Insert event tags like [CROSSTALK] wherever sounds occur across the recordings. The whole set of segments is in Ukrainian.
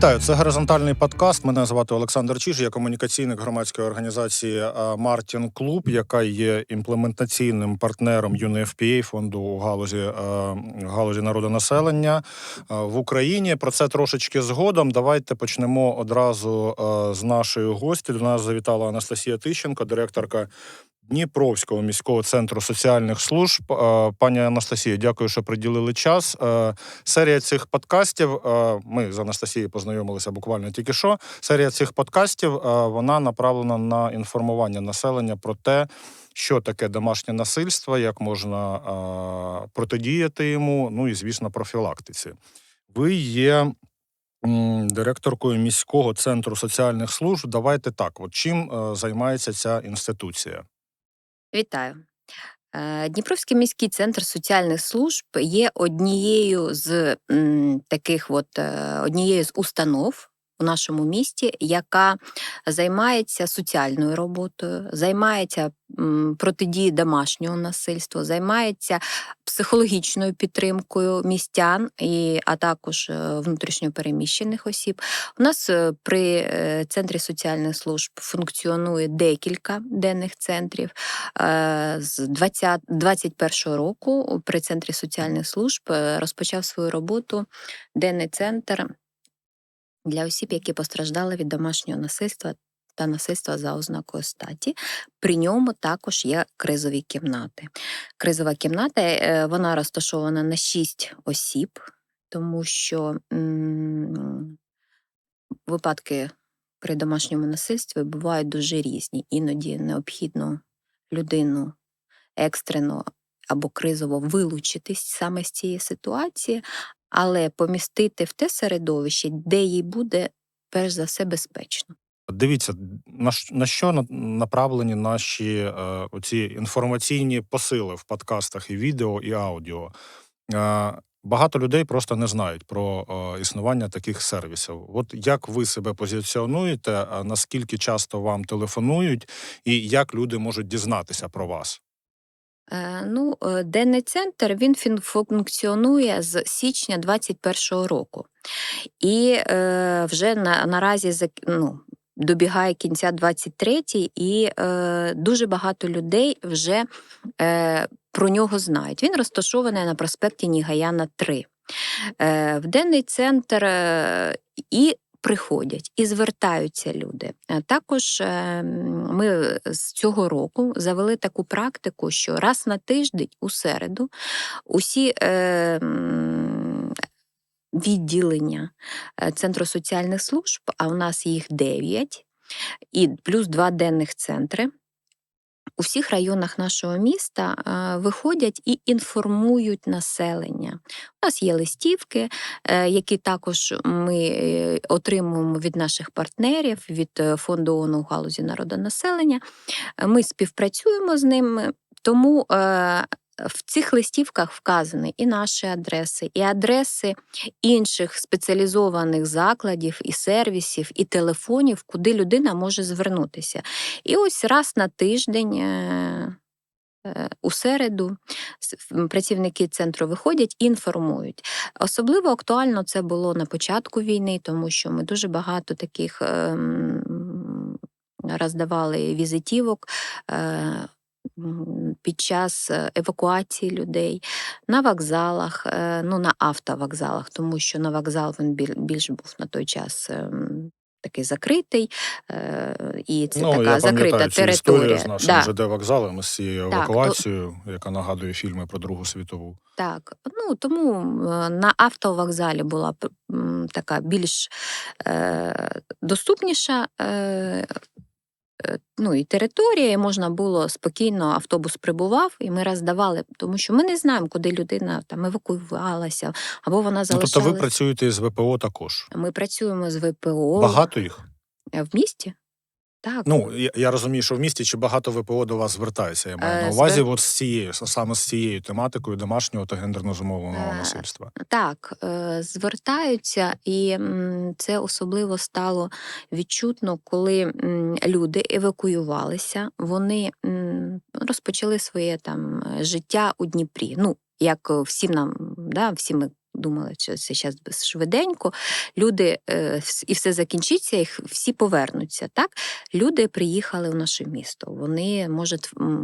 Вітаю, це горизонтальний подкаст. Мене звати Олександр Чіж, я комунікаційник громадської організації Мартін Клуб, яка є імплементаційним партнером UNFPA, фонду у галузі е, галузі народонаселення е, в Україні. Про це трошечки згодом. Давайте почнемо одразу е, з нашої гості. До нас завітала Анастасія Тищенко, директорка. Дніпровського міського центру соціальних служб. Е, Пані Анастасія, дякую, що приділили час. Е, Серія цих подкастів. е, Ми з Анастасією познайомилися буквально тільки що. Серія цих подкастів вона направлена на інформування населення про те, що таке домашнє насильство, як можна е, протидіяти йому. Ну і звісно, профілактиці. Ви є. м, Директоркою міського центру соціальних служб, давайте так. От чим е, займається ця інституція? Вітаю. Е, Дніпровський міський центр соціальних служб є однією з таких от е, однією з установ у нашому місті, яка займається соціальною роботою, займається м, протидією домашнього насильства, займається психологічною підтримкою містян, і, а також е, внутрішньопереміщених осіб. У нас е, при е, центрі соціальних служб функціонує декілька денних центрів. З 20, 21 року при центрі соціальних служб розпочав свою роботу денний центр для осіб, які постраждали від домашнього насильства та насильства за ознакою статі. При ньому також є кризові кімнати. Кризова кімната е, вона розташована на 6 осіб, тому що випадки при домашньому насильстві бувають дуже різні. Іноді необхідно людину екстрено або кризово вилучитись саме з цієї ситуації, але помістити в те середовище, де їй буде перш за все безпечно. Дивіться, на, що на- направлені наші е, оці інформаційні посили в подкастах і відео, і аудіо. Е, багато людей просто не знають про е, існування таких сервісів. От як ви себе позиціонуєте, наскільки часто вам телефонують, і як люди можуть дізнатися про вас? Е, Ну, е, денний центр він функціонує з січня 2021 року. І е, вже на, наразі ну, добігає кінця 23-й, і е, дуже багато людей вже е, про нього знають. Він розташований на проспекті Нігаяна 3. Е, в денний центр е, і приходять, і звертаються люди. Е, Також е, ми з цього року завели таку практику, що раз на тиждень у середу усі. Е, Відділення е, Центру соціальних служб, а у нас їх 9, і плюс два денних центри. У всіх районах нашого міста виходять і інформують населення. У нас є листівки, е, які також ми е, отримуємо від наших партнерів, від е, фонду ООН у галузі народонаселення. Ми співпрацюємо з ними, тому в цих листівках вказані і наші адреси, і адреси інших спеціалізованих закладів, і сервісів, і телефонів, куди людина може звернутися. І ось раз на тиждень. е, е, У середу працівники центру виходять і інформують. Особливо актуально це було на початку війни, тому що ми дуже багато таких ем, роздавали візитівок е, під час е, евакуації людей на вокзалах, е, ну на автовокзалах, тому що на вокзал він більш був на той час. ем, Такий закритий, е, і це ну, така я закрита територія. з нашим Да. ЖД вокзалом, з цією Так, то- евакуацією, яка нагадує фільми про Другу світову. Так, ну тому на автовокзалі була така більш е, доступніша е, ну, і територія, і можна було спокійно, автобус прибував, і ми роздавали, тому що ми не знаємо, куди людина там евакуювалася, або вона Ну, тобто ви працюєте з ВПО також. Ми працюємо з ВПО Багато їх? в місті. Так, Ну, я, я розумію, що в місті чи багато ВПО до вас звертається. Я маю Е, на увазі, звер- от з цією, саме з цією тематикою домашнього та гендерно зумовленого Е, насильства. Так, е, звертаються, і м, це особливо стало відчутно, коли м, люди евакуювалися, вони м, розпочали своє там е, життя у Дніпрі. Ну, як е, всім нам, да, всі ми думали, що це зараз швиденько. Люди е, і все закінчиться, і всі повернуться. Так, люди приїхали в наше місто. Вони може,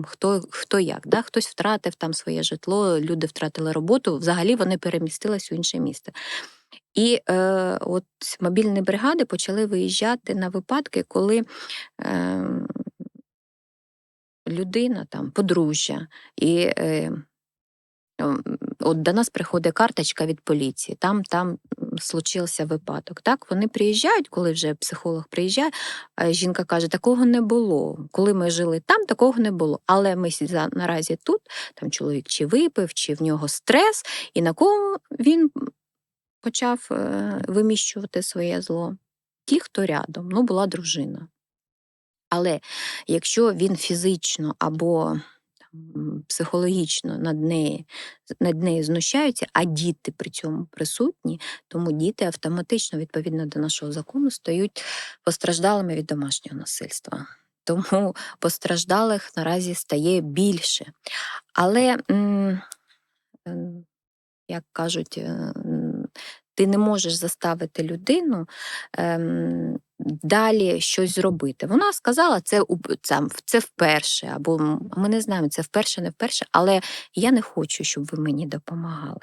хто, хто як, да? хтось втратив там своє житло, люди втратили роботу. Взагалі вони перемістились у інше місто. І е, от мобільні бригади почали виїжджати на випадки, коли е, людина, там, подружжя, і е, от до нас приходить карточка від поліції, там, там случився випадок. Так, вони приїжджають, коли вже психолог приїжджає, жінка каже, такого не було. Коли ми жили там, такого не було. Але ми наразі тут, там чоловік чи випив, чи в нього стрес, і на кого він почав е, виміщувати своє зло. Ті, хто рядом, ну, була дружина. Але якщо він фізично або психологічно над нею, над нею знущаються, а діти при цьому присутні, тому діти автоматично, відповідно до нашого закону, стають постраждалими від домашнього насильства. Тому постраждалих наразі стає більше. Але, ем, як кажуть, е, ти не можеш заставити людину ем, далі щось зробити. Вона сказала, це, це, вперше, або ми не знаємо, це вперше, не вперше, але я не хочу, щоб ви мені допомагали.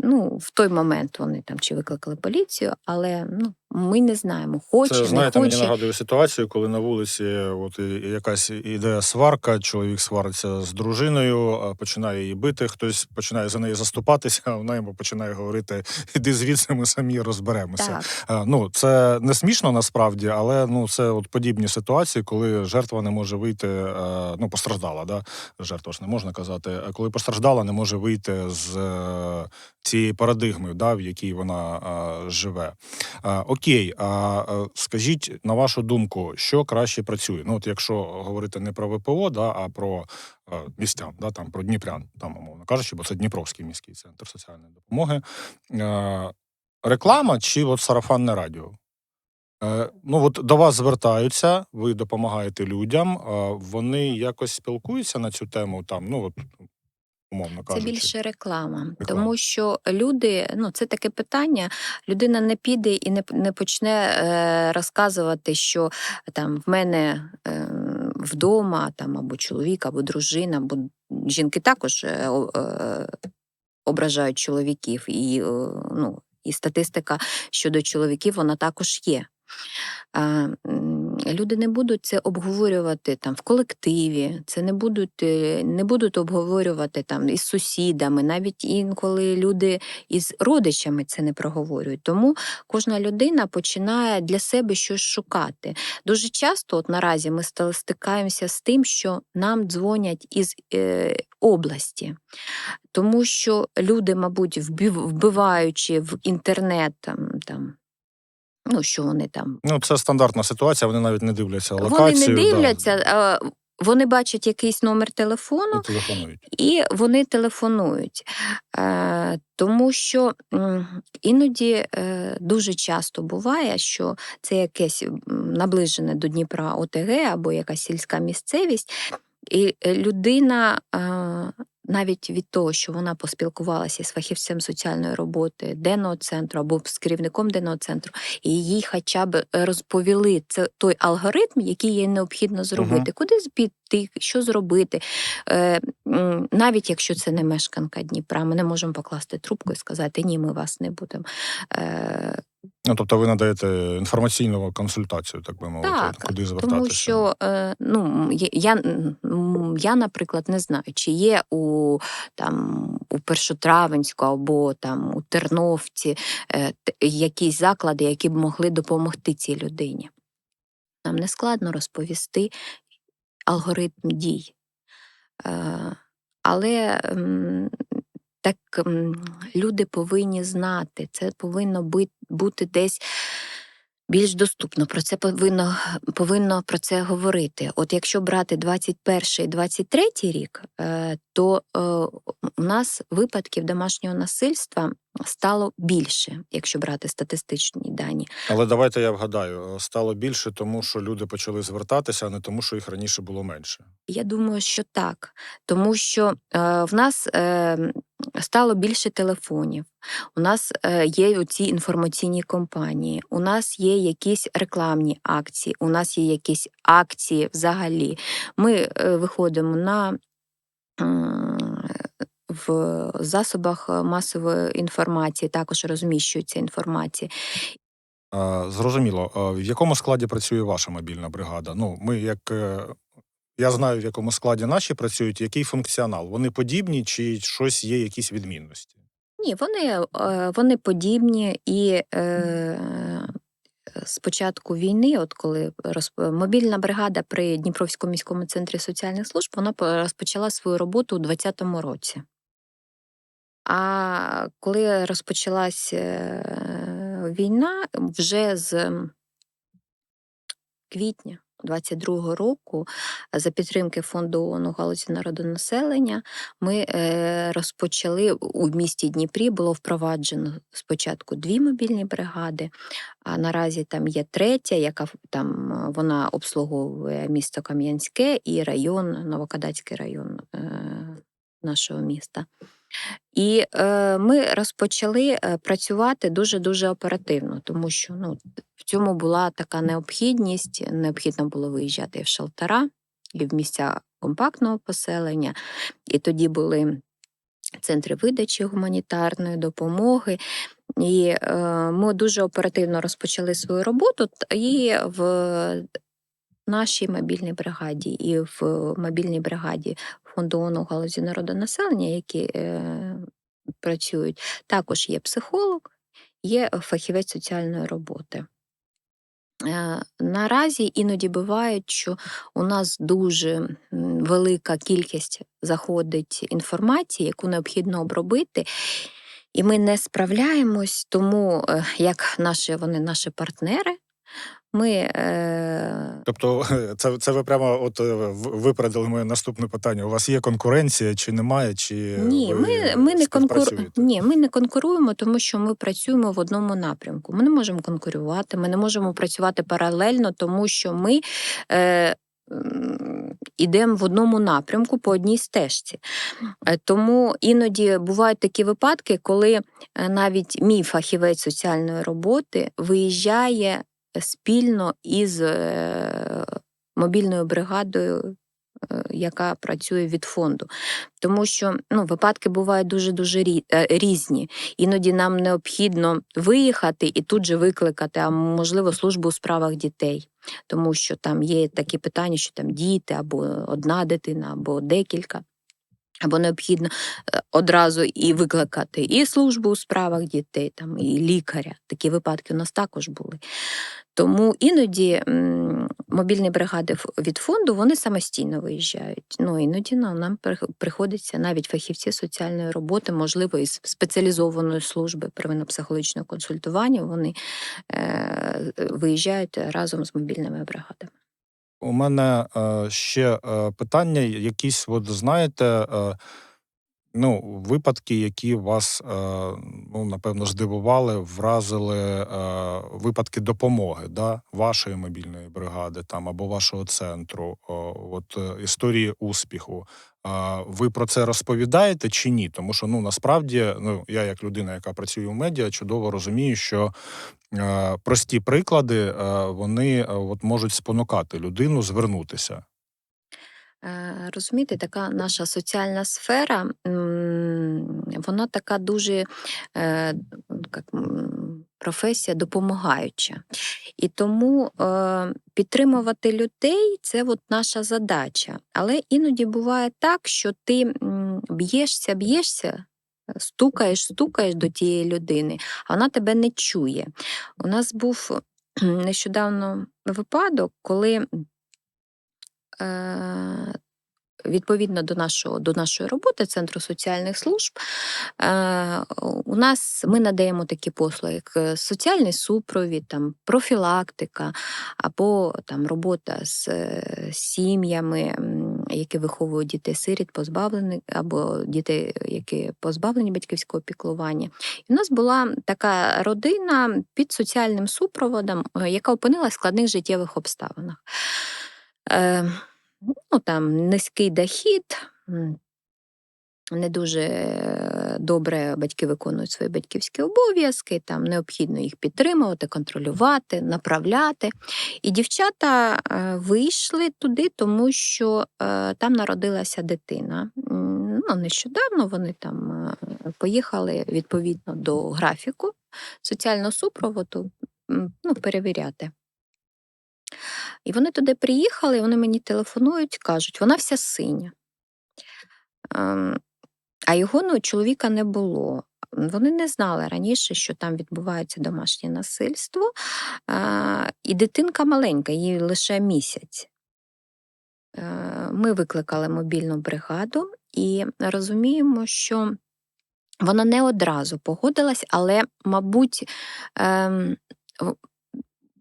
Ну, в той момент вони там чи викликали поліцію, але ну, ми не знаємо, хоче, Це знаєте, не мені нагадує ситуацію, коли на вулиці от і- і якась іде сварка, чоловік свариться з дружиною, починає її бити, хтось починає за неї заступатися, а вона йому починає говорити: іди звідси, ми самі розберемося. Так, Ну, це не смішно насправді, але ну це от подібні ситуації, коли жертва не може вийти, е, ну постраждала, да? жертва ж не можна казати. Коли постраждала, не може вийти з цієї парадигми, да, в якій вона е, живе. А, окей, а скажіть на вашу думку, що краще працює? Ну, от якщо говорити не про ВПО, да, а про е, містян, да, там про Дніпрян, там умовно кажучи, бо це Дніпровський міський центр соціальної допомоги. Е, реклама чи от сарафанне радіо? Е, ну, от до вас звертаються, ви допомагаєте людям. вони якось спілкуються на цю тему, там, ну, от, умовно Це більше реклама, Реклама. тому що люди, ну це таке питання. Людина не піде і не, не почне е, розказувати, що там в мене е, вдома там або чоловік, або дружина, бо жінки також е, е, ображають чоловіків, і е, ну, і статистика щодо чоловіків вона також є. Люди не будуть це обговорювати там в колективі, це не будуть, е, не будуть обговорювати там із сусідами, навіть інколи люди із родичами це не проговорюють. Тому кожна людина починає для себе щось шукати. Дуже часто, от наразі, ми стикаємося з тим, що нам дзвонять із е, області. Тому що люди, мабуть, вбив- вбиваючи в інтернет там, там ну, що вони там Ну, це стандартна ситуація, вони навіть не дивляться вони не дивляться, а, вони бачать якийсь номер телефону і телефонують. і вони телефонують. Е, тому що іноді е, дуже часто буває, що це якесь наближене до Дніпра ОТГ або якась сільська місцевість, і е, людина. е, навіть від того, що вона поспілкувалася з фахівцем соціальної роботи денного центру або з керівником денного центру, і їй хоча б розповіли це той алгоритм, який їй необхідно зробити, куди піти, що зробити. Е, навіть якщо це не мешканка Дніпра, ми не можемо покласти трубку і сказати ні, ми вас не будемо. Е, Ну, тобто ви надаєте інформаційну консультацію, так би мовити, Так, куди звертатися. тому що е, ну, є- я, м, я, наприклад, не знаю, чи є у, там, у Першотравенську або там, у Терновці е, т- якісь заклади, які б могли допомогти цій людині. Нам не складно розповісти алгоритм дій. Е, але м, так люди повинні знати, це повинно бути, десь більш доступно. Про це повинно, повинно про це говорити. От якщо брати 21 23 рік, е, то е, у нас випадків домашнього насильства стало більше, якщо брати статистичні дані. Але давайте я вгадаю, стало більше, тому що люди почали звертатися, а не тому, що їх раніше було менше. Я думаю, що так, тому що е, в нас е, стало більше телефонів. У нас е, є оці інформаційні компанії, у нас є якісь рекламні акції, у нас є якісь акції взагалі. Ми е, виходимо на в засобах масової інформації, також розміщується інформація. Е, Зрозуміло, Е, в якому складі працює ваша мобільна бригада? Ну, ми як. е, Я знаю, в якому складі наші працюють, який функціонал. Вони подібні чи щось є, якісь відмінності? Ні, вони, е, вони подібні і. Е, з початку війни, от коли розп... мобільна бригада при Дніпровському міському центрі соціальних служб, вона по- розпочала свою роботу у 2020 році. А коли розпочалась е, війна, вже з квітня 22-го року за підтримки фонду ООН у галузі народонаселення ми е, розпочали у місті Дніпрі було впроваджено спочатку дві мобільні бригади, а наразі там є третя, яка там е, вона обслуговує місто Кам'янське і район, Новокадацький район е, нашого міста. І е, ми розпочали е, працювати дуже дуже оперативно, тому що ну, в цьому була така необхідність. Необхідно було виїжджати в шелтера і в місця компактного поселення. І тоді були центри видачі гуманітарної допомоги. І е, ми дуже оперативно розпочали свою роботу. І в нашій мобільній бригаді, і в мобільній бригаді фонду у галузі народонаселення, які е, працюють, також є психолог, є фахівець соціальної роботи. Е, Наразі іноді буває, що у нас дуже велика кількість заходить інформації, яку необхідно обробити, і ми не справляємось, тому е, як наші вони наші партнери, ми е, Тобто, [LAUGHS] це, це ви прямо от е, випередили моє наступне питання. У вас є конкуренція, чи немає, чи Ні, ви ми, ми, не конкур... Ні, ми не конкуруємо, тому що ми працюємо в одному напрямку. Ми не можемо конкурувати, ми не можемо працювати паралельно, тому що ми е, ідемо в одному напрямку по одній стежці. Е, Тому іноді бувають такі випадки, коли е, навіть мій фахівець соціальної роботи виїжджає спільно із е, мобільною бригадою, е, яка працює від фонду. Тому що ну, випадки бувають дуже дуже різні. Іноді нам необхідно виїхати і тут же викликати, а можливо, службу у справах дітей. Тому що там є такі питання, що там діти, або одна дитина, або декілька. Або необхідно е, одразу і викликати і службу у справах дітей, там, і лікаря. Такі випадки у нас також були. Тому іноді мобільні бригади від фонду вони самостійно виїжджають. Ну іноді нам приходиться навіть фахівці соціальної роботи, можливо, із спеціалізованої служби первинно-психологічного консультування. Вони е, виїжджають разом з мобільними бригадами. У мене е, ще е, питання, якісь, от знаєте, е, ну, випадки, які вас, ну, напевно, здивували, вразили випадки допомоги да, вашої мобільної бригади там, або вашого центру, от історії успіху. Ви про це розповідаєте чи ні? Тому що ну насправді, ну я як людина, яка працює в медіа, чудово розумію, що прості приклади е, вони е, от можуть спонукати людину звернутися. Е, Розумієте, така наша соціальна сфера, вона така дуже е, як, професія допомагаюча. І тому е, підтримувати людей це от наша задача. Але іноді буває так, що ти б'єшся, б'єшся. Стукаєш, стукаєш до тієї людини, а вона тебе не чує. У нас був нещодавно випадок, коли е, відповідно до нашого до нашої роботи Центру соціальних служб, е, у нас ми надаємо такі послуги, як е, соціальний супровід, там, профілактика або там, робота з сім'ями, які виховують дітей сиріт, позбавлених, або дітей, які позбавлені батьківського піклування. І в нас була така родина під соціальним супроводом, е, яка опинилась в складних життєвих обставинах. Е, ну, там низький дохід, не дуже е, добре батьки виконують свої батьківські обов'язки, там необхідно їх підтримувати, контролювати, направляти. І дівчата е, вийшли туди, тому що е, там народилася дитина. Ну, нещодавно вони там е, поїхали відповідно до графіку соціального супроводу ну, перевіряти. І вони туди приїхали, вони мені телефонують, кажуть, вона вся синя. А його ну, чоловіка не було. Вони не знали раніше, що там відбувається домашнє насильство. А, І дитинка маленька, їй лише місяць. Е, Ми викликали мобільну бригаду і розуміємо, що вона не одразу погодилась, але, мабуть, ем,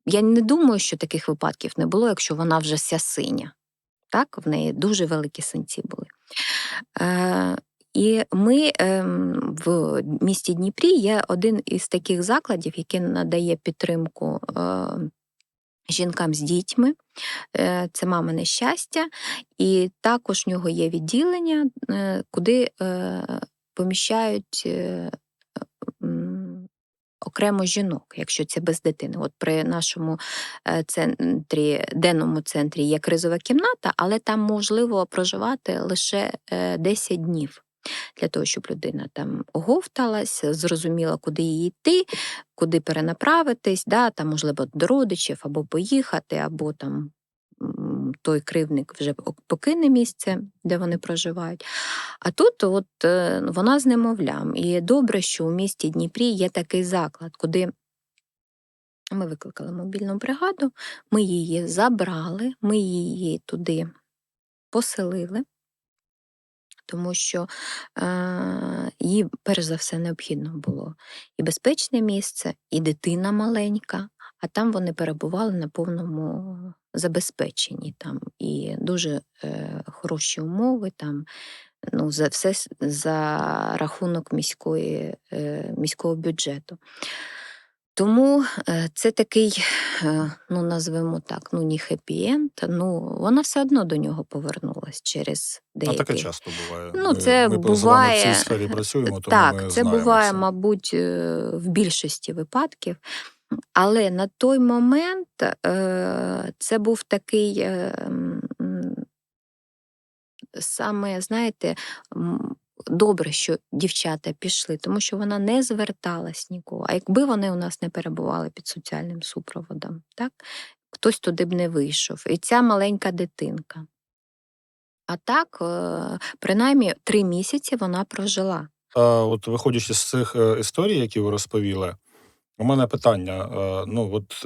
я не думаю, що таких випадків не було, якщо вона вже вся синя. Так, в неї дуже великі синці були. Е, і ми ем, в місті Дніпрі є один із таких закладів, який надає підтримку е, жінкам з дітьми. Е, це мамине щастя, і також в нього є відділення, е, куди е, поміщають. Окремо жінок, якщо це без дитини. От при нашому центрі, денному центрі є кризова кімната, але там можливо проживати лише е, 10 днів для того, щоб людина там оговталась, зрозуміла, куди їй йти, куди перенаправитись, да, там, можливо, до родичів або поїхати, або там той кривник вже покине місце, де вони проживають. А тут от е, вона з немовлям. І добре, що у місті Дніпрі є такий заклад, куди ми викликали мобільну бригаду, ми її забрали, ми її туди поселили, тому що е, їй, перш за все, необхідно було і безпечне місце, і дитина маленька, а там вони перебували на повному забезпеченні. Там і дуже е, хороші умови. Там, ну, за все за рахунок міської, е, міського бюджету. Тому е, це такий, е, ну назвемо так, ну не хеппі-енд, ну вона все одно до нього повернулась через А таке часто буває. Ну, це ми з в цій сфері працюємо, тому так, ми це буває, це. мабуть, е, в більшості випадків. Але на той момент це був такий е, м, м, саме, знаєте, добре, що дівчата пішли, тому що вона не зверталась нікого. А якби вони у нас не перебували під соціальним супроводом, так? хтось туди б не вийшов. І ця маленька дитинка. А так, е, принаймні, три місяці вона прожила. А, от виходячи з цих е, історій, які ви розповіли, у мене питання: Е, ну, от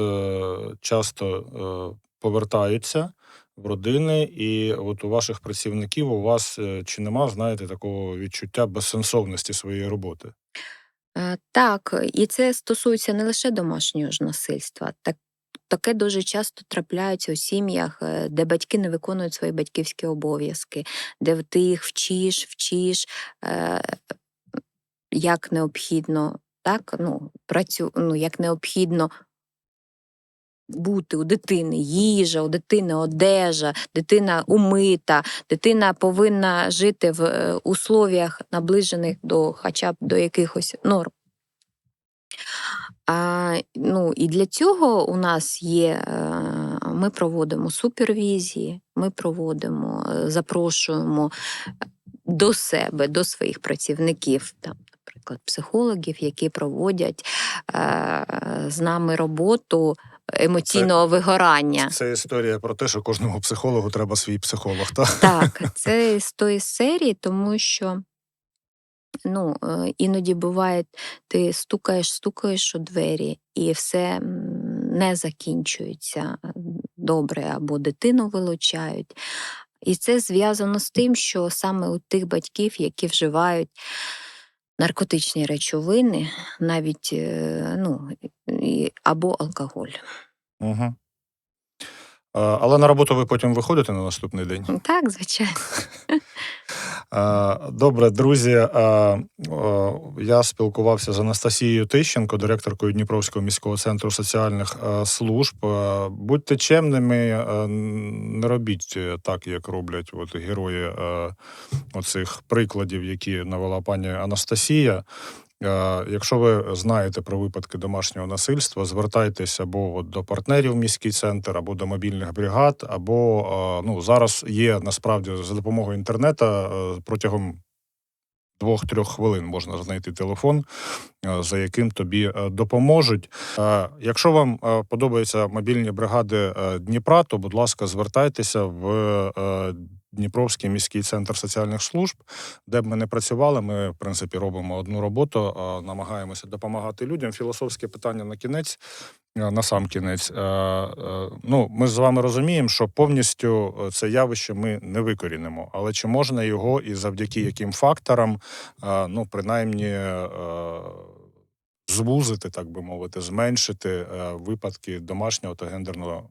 часто повертаються в родини, і от у ваших працівників у вас е, чи нема, знаєте, такого відчуття безсенсовності своєї роботи? Е, Так, і це стосується не лише домашнього ж насильства. Так, таке дуже часто трапляється у сім'ях, е, де батьки не виконують свої батьківські обов'язки, де ти їх вчиш, вчиш, як необхідно, так, ну, працю, ну, як необхідно бути у дитини їжа, у дитини одежа, дитина умита, дитина повинна жити в е, условіях, наближених до хоча б до якихось норм. А, ну, і для цього у нас є, е, ми проводимо супервізії, ми проводимо, е, запрошуємо до себе, до своїх працівників, там, наприклад, психологів, які проводять е, з нами роботу емоційного вигорання. Це історія про те, що кожному психологу треба свій психолог. Та? Так, [LAUGHS] це з тої серії, тому що ну, е, іноді буває, ти стукаєш, стукаєш у двері, і все не закінчується добре, або дитину вилучають. І це зв'язано з тим, що саме у тих батьків, які вживають наркотичні речовини, навіть е, ну, або алкоголь. Угу. Але на роботу ви потім виходите на наступний день. Так, звичайно. [LAUGHS] Е, Добре, друзі. е, Я спілкувався з Анастасією Тищенко, директоркою Дніпровського міського центру соціальних е, служб. Будьте чемними, не робіть так, як роблять от герої оцих прикладів, які навела пані Анастасія. Е, Якщо ви знаєте про випадки домашнього насильства, звертайтеся або до партнерів в міський центр, або до мобільних бригад, або е, ну зараз є насправді за допомогою інтернету е, протягом двох-трьох хвилин можна знайти телефон, за яким тобі допоможуть. Якщо вам подобаються мобільні бригади Дніпра, то будь ласка, звертайтеся в Дніпровський міський центр соціальних служб, де б ми не працювали. Ми, в принципі, робимо одну роботу, намагаємося допомагати людям. Філософське питання на кінець. На сам кінець, ну ми з вами розуміємо, що повністю е, це явище ми не викорінимо. Але чи можна його і завдяки яким факторам, ну принаймні е, звузити, так би мовити, зменшити е, випадки домашнього та гендерного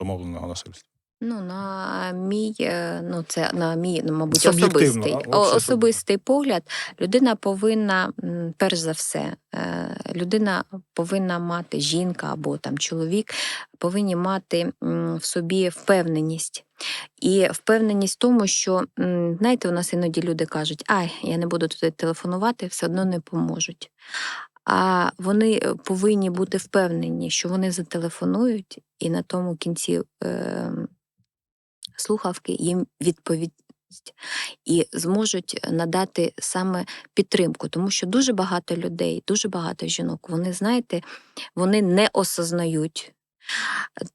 домовленого насильства? Ну, на мій, е, ну це на мій, ну, мабуть, Суб'єктивно, особистий, а, о- взагалі особистий погляд. Людина повинна, м, перш за все, е, людина повинна мати жінка або там чоловік, повинні мати м, в собі впевненість. І впевненість в тому, що м, знаєте, у нас іноді люди кажуть, ай, я не буду туди телефонувати, все одно не поможуть. А вони е, повинні бути впевнені, що вони зателефонують, і на тому кінці е, слухавки їм відповість і зможуть надати саме підтримку, тому що дуже багато людей, дуже багато жінок, вони знаєте, вони не осознають.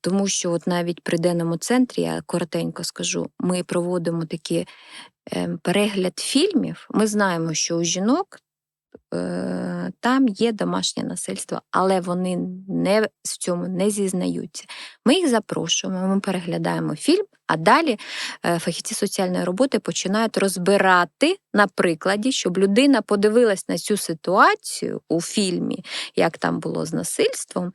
Тому що от навіть при денному центрі, я коротенько скажу, ми проводимо такі е, перегляд фільмів. Ми знаємо, що у жінок там є домашнє насильство, але вони не в цьому не зізнаються. Ми їх запрошуємо, ми переглядаємо фільм, а далі е, фахівці соціальної роботи починають розбирати на прикладі, щоб людина подивилась на цю ситуацію у фільмі, як там було з насильством.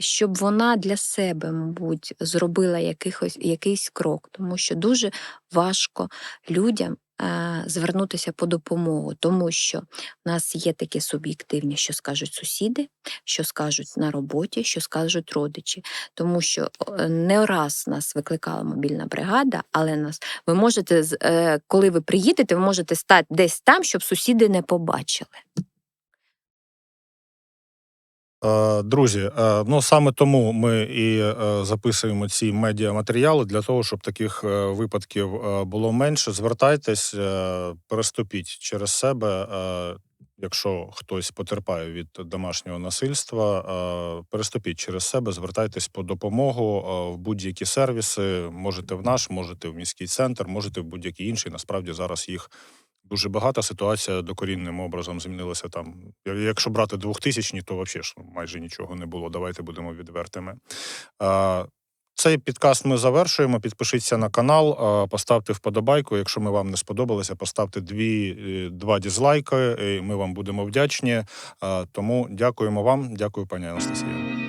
Щоб вона для себе, мабуть, зробила якихось, якийсь крок, тому що дуже важко людям е, звернутися по допомогу, тому що в нас є такі суб'єктивні, що скажуть сусіди, що скажуть на роботі, що скажуть родичі. Тому що е, не раз нас викликала мобільна бригада, але нас ви можете, е, коли ви приїдете, ви можете стати десь там, щоб сусіди не побачили. Е, Друзі, е, ну саме тому ми і е, записуємо ці медіаматеріали для того, щоб таких випадків було менше. Звертайтесь, переступіть через себе. Якщо хтось потерпає від домашнього насильства, переступіть через себе, звертайтесь по допомогу в будь-які сервіси. Можете в наш, можете в міський центр, можете в будь-який інший. Насправді зараз їх дуже багато. Ситуація докорінним образом змінилася там. Якщо брати 2000-ні, то взагалі ж майже нічого не було. Давайте будемо відвертими. Цей підкаст ми завершуємо. Підпишіться на канал, поставте вподобайку. Якщо ми вам не сподобалося, поставте дві, е, два дізлайки. і Ми вам будемо вдячні. Тому дякуємо вам. Дякую, пані Анастасія.